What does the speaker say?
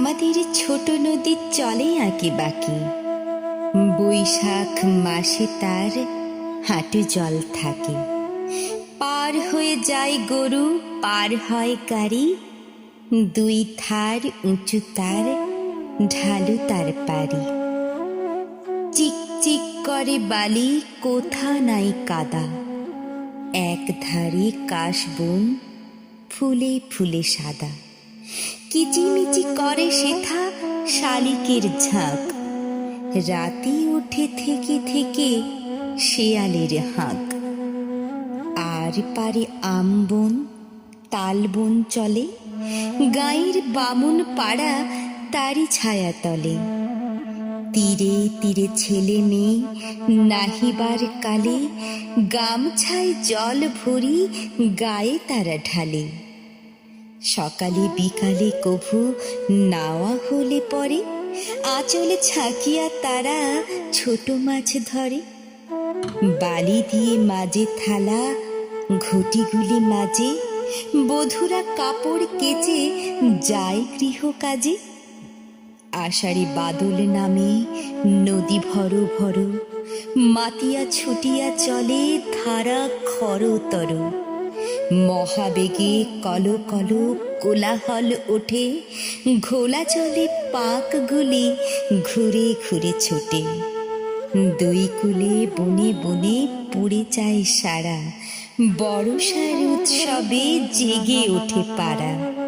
আমাদের ছোট নদী চলে আঁকে বাকি। বৈশাখ মাসে তার হাঁটু জল থাকে। পার হয়ে যায় গরু, পার হয় গাড়ি। দুই থার উঁচু তার, ঢালু তার পারি চিক চিক করে বালি, কোথা নাই কাদা। এক ধারে কাশবন ফুলে ফুলে সাদা। কিচিমিচি করে সেথা শালিকের ঝাঁক। রাতে উঠে থেকে থেকে শেয়ালের হাঁক। আর পারে আমবন তালবন চলে, গাঁয়ের বামুন পাড়া তারি ছায়া তলে। তীরে তীরে ছেলে মেয়ে নাহিবার কালে, গামছায় জল ভরি গায়ে তারা ঢালে। সকালে, বিকালে কভু নাওয়া হলে পরে। আঁচলে ছাকিয়া তারা ছোট মাছ ধরে। বালি দিয়ে মাঝে থালা, ঘটিগুলি মাঝে। বধুরা কাপড় কেচে যায় গৃহ কাজে। আষাঢ়ে বাদল নামে, নদী ভর ভর। মাতিয়া ছুটিয়া চলে ধারা খরতর। মহাবেগে কল কলো কোলাহল ওঠে, ঘোলা জলে পাকগুলি ঘুরে ঘুরে ছোটে। দুই কুলে বনে বনে পড়ে যায় সারা বড়সার উৎসবে জেগে ওঠে পাড়া।